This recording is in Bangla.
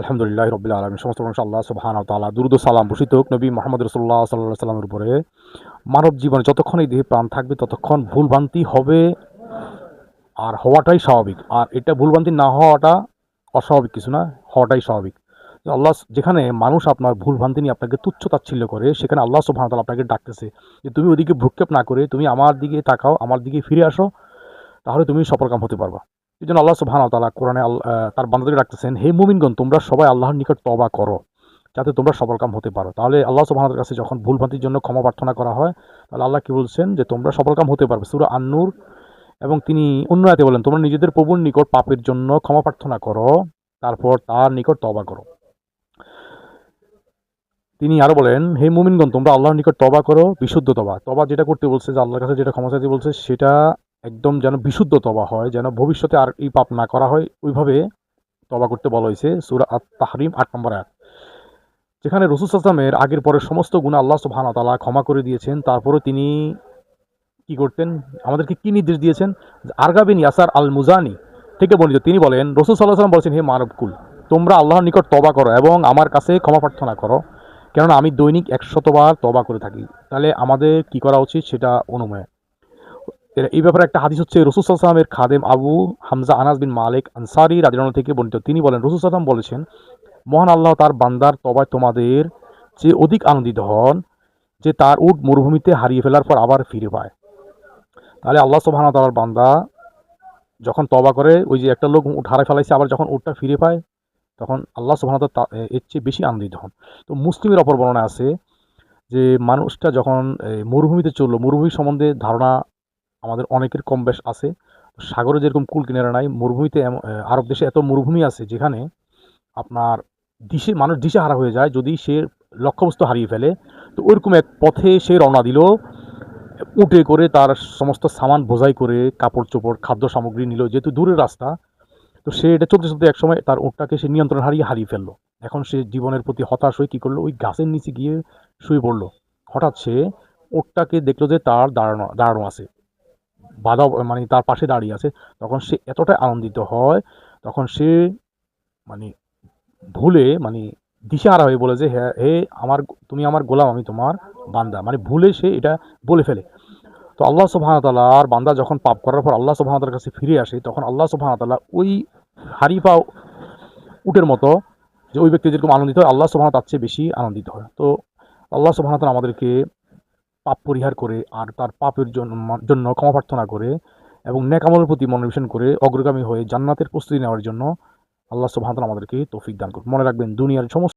আলহামদুলিল্লাহ রবিল আলম সমস্ত মানুষ আল্লাহ সুবহান তালা দুরুদ সালাম বসিত নবী মোহাম্মদ রসুল্লাহ সাল্লাহ সাল্লামের উপরে মানব জীবনে যতক্ষণ এই দেহে প্রাণ থাকবে, ততক্ষণ ভুলভ্রান্তি হবে আর হওয়াটাই স্বাভাবিক। আর এটা ভুলভ্রান্তি না হওয়াটা অস্বাভাবিক কিছু না, হওয়াটাই স্বাভাবিক। আল্লাহ যেখানে মানুষ আপনার ভুলভ্রান্তি নিয়ে আপনাকে তুচ্ছ তাচ্ছিল্য করে, সেখানে আল্লাহ সুবহান তালা আপনাকে ডাকতেছে যে, তুমি ওদিকে ভ্রুক্ষেপ না করে, তুমি আমার দিকে তাকাও, আমার দিকে ফিরে আসো, তাহলে তুমি সফলকাম হতে পারবা। এই জন্য আল্লাহ সুবহান তালা কোরআনে তার বান্দাদেরকে ডাকতেছেন, হে মুমিনগণ, তোমরা সবাই আল্লাহর নিকট তবা করো, যাতে তোমরা সফলকাম হতে পারো। তাহলে আল্লাহ সুবহানের কাছে যখন ভুলভ্রান্তির জন্য ক্ষমা প্রার্থনা করা হয়, তাহলে আল্লাহ কি বলছেন যে, তোমরা সফলকাম হতে পারবে। সুরা আন্নুর এবং তিনি অন্য আয়াতে বলেন, তোমরা নিজেদের প্রভুর নিকট পাপের জন্য ক্ষমা প্রার্থনা করো, তারপর তার নিকট তবা করো। তিনি আরও বলেন, হে মুমিনগণ, তোমরা আল্লাহর নিকট তবা করো, বিশুদ্ধ তবা তবা যেটা করতে বলছে, যে আল্লাহর কাছে যেটা ক্ষমা চাইতে বলছে, সেটা একদম যেন বিশুদ্ধ তবা হয়, যেন ভবিষ্যতে আর এই পাপ না করা হয়, ওইভাবে তবা করতে বলা হয়েছে সুরা আত তাহরিম আট নম্বর এক যেখানে রসুল আসলামের আগের পরের সমস্ত গুণা আল্লাহ সুবহান তালা ক্ষমা করে দিয়েছেন তারপরে তিনি কি করতেন? আমাদেরকে কি নির্দেশ দিয়েছেন? আরগাবিন ইয়াসার আল মুজানি থেকে বর্ণিত, তিনি বলেন, রসুল সাল্লাহ সাল্লাম বলেছেন, হে মানবকুল তোমরা আল্লাহর নিকট তবা করো এবং আমার কাছে ক্ষমা প্রার্থনা করো। কেননা আমি দৈনিক একশতবার তবা করে থাকি। তাহলে আমাদের কি করা উচিত সেটা অনুময়। এই ব্যাপারে একটা হাদিস হচ্ছে, রসুল সাল্লামের খাদেম আবু হামজা আনাস বিন মালিক আনসারি রাজিরান থেকে বর্ণিত। তিনি বলেন, রসুল সাল্লাম বলেছেন, মহান আল্লাহ তার বান্দার তবায় তোমাদের যে অধিক আনন্দিত হন যে তার উট মরুভূমিতে হারিয়ে ফেলার পর আবার ফিরে পায়। তাহলে আল্লাহ সুবহান তালার বান্দা যখন তবা করে, ওই যে একটা লোক উট হারায় ফেলাইছে, আবার যখন উটটা ফিরে পায়, তখন আল্লাহ সুবহান তাআলা তা- এর চেয়ে বেশি আনন্দিত হন। তো মুসলিমের অপর বর্ণনা আছে যে, মানুষটা যখন মরুভূমিতে চলল, মরুভূমি সম্বন্ধে ধারণা আমাদের অনেকের কম বেশ আছে। সাগরে যেরকম কুল কিনারা নাই, মরুভূমিতে আরব দেশে এত মরুভূমি আছে যেখানে আপনার দিশে মানুষ দিশে হারা হয়ে যায় যদি সে লক্ষ্যবস্তু হারিয়ে ফেলে। তো ওইরকম এক পথে সে রওনা দিল, উঠে করে তার সমস্ত সামান বোঝাই করে কাপড় চোপড় খাদ্য সামগ্রী নিল, যেহেতু দূরের রাস্তা। তো সে এটা চলতে চলতে একসময় তার উটটাকে সে নিয়ন্ত্রণ হারিয়ে হারিয়ে ফেলল। এখন সে জীবনের প্রতি হতাশ হয়ে কী করল? ওই গাছের নিচে গিয়ে শুয়ে পড়ল। হঠাৎ সে উটটাকে দেখল যে তার দাঁড়ানো দাঁড়ানো আছে। বাধা মানে তার পাশে দাঁড়িয়ে আছে। তখন সে এতটাই আনন্দিত হয়, তখন সে মানে ভুলে মানে দিশেহারা হয়ে বলে যে হ্যাঁ হে, আমার তুমি আমার গোলাম, আমি তোমার বান্দা। মানে ভুলে সে এটা বলে ফেলে। তো আল্লাহ সুবাহতাল্লাহর বান্দা যখন পাপ করার পর আল্লাহ সুবাহতালার কাছে ফিরে আসে, তখন আল্লাহ সুবাহতাল্লাহ ওই হারিফা উটের মতো যে ওই ব্যক্তি যেরকম আনন্দিত হয়, আল্লাহ সুবাহ তার চেয়ে বেশি আনন্দিত হয়। তো আল্লাহ সুবাহতাল আমাদেরকে পাপ পরিহার করে আর তার পাপের জন্য ক্ষমা প্রার্থনা করে এবং নেকামলের প্রতি মনোনিবেশন করে অগ্রগামী হয়ে জান্নাতের প্রস্তুতি নেওয়ার জন্য আল্লাহ সুবাহতাল আমাদেরকে তৌফিক দান করুন মনে রাখবেন, দুনিয়ার সমস্ত